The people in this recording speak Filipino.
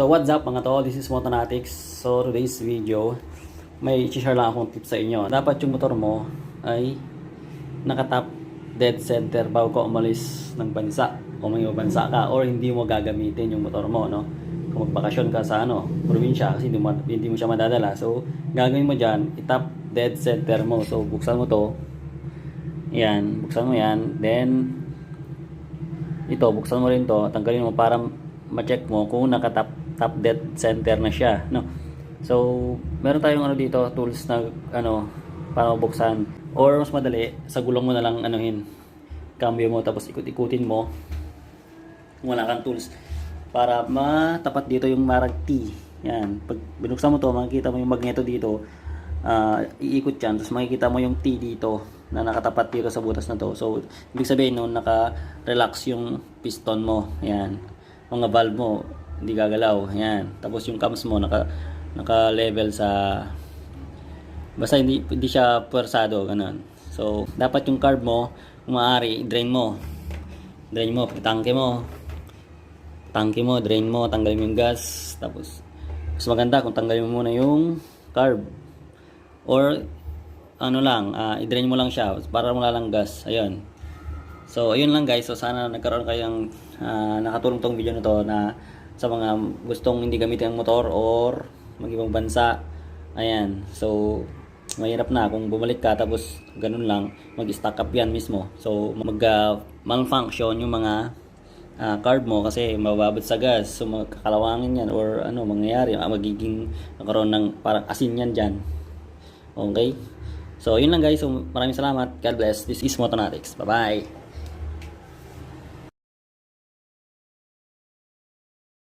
So what's up mga to? This is Motonatics. So today's video, may share lang akong tip sa inyo. Dapat yung motor mo ay nakatap dead center bago ka umalis ng bansa o may bansa ka or hindi mo gagamitin yung motor mo, no? Kung magbakasyon ka sa ano, probinsya kasi hindi mo, hindi mo siya madadala. So, gagawin mo dyan, itap dead center mo. So, buksan mo to. Yan, buksan mo yan. Then, ito, buksan mo rin to, tanggalin mo para ma-check mo kung naka-top top dead center na siya, no. So, meron tayong ano dito, tools na ano para mabuksan or mas madali, sa gulong mo na lang anuhin. Cambio mo tapos ikot-ikutin mo. Wala kang tools para matapat dito yung marag T. Yan, pag binuksan mo to, makikita mo yung magneto dito. ah, iikot yan, tapos makikita mo yung T dito na nakatapat dito sa butas na to. So, ibig sabihin nun, naka-relax yung piston mo. Yan. Mga valve mo, hindi gagalaw. Yan. Tapos yung cams mo, naka, naka-level sa... Basta hindi, hindi siya puwersado, ganun. So, dapat yung carb mo, kung drain mo. Drain mo, tangke mo. Tangke mo, drain mo, tanggalin mo yung gas. Tapos, mas maganda kung tanggalin mo muna yung carb. Or, ano lang, ah, i-drain mo lang siya para wala lang gas. Ayun. So, ayun lang guys. So, sana nagkaroon kayong ah, nakatulong tong video na to na sa mga gustong hindi gamitin ang motor or mag-ibang bansa. Ayan. So, mahirap na kung bumalik ka tapos ganun lang, mag-stack up yan mismo. So, mag-malfunction yung mga ah, carb mo kasi mababad sa gas. So, magkakalawangin yan or ano, mangyayari. ah, Magiging nagkaroon ng parang asin yan dyan. Okay? So, yun lang guys. So, maraming salamat. God bless. This is Motonatics. Bye-bye.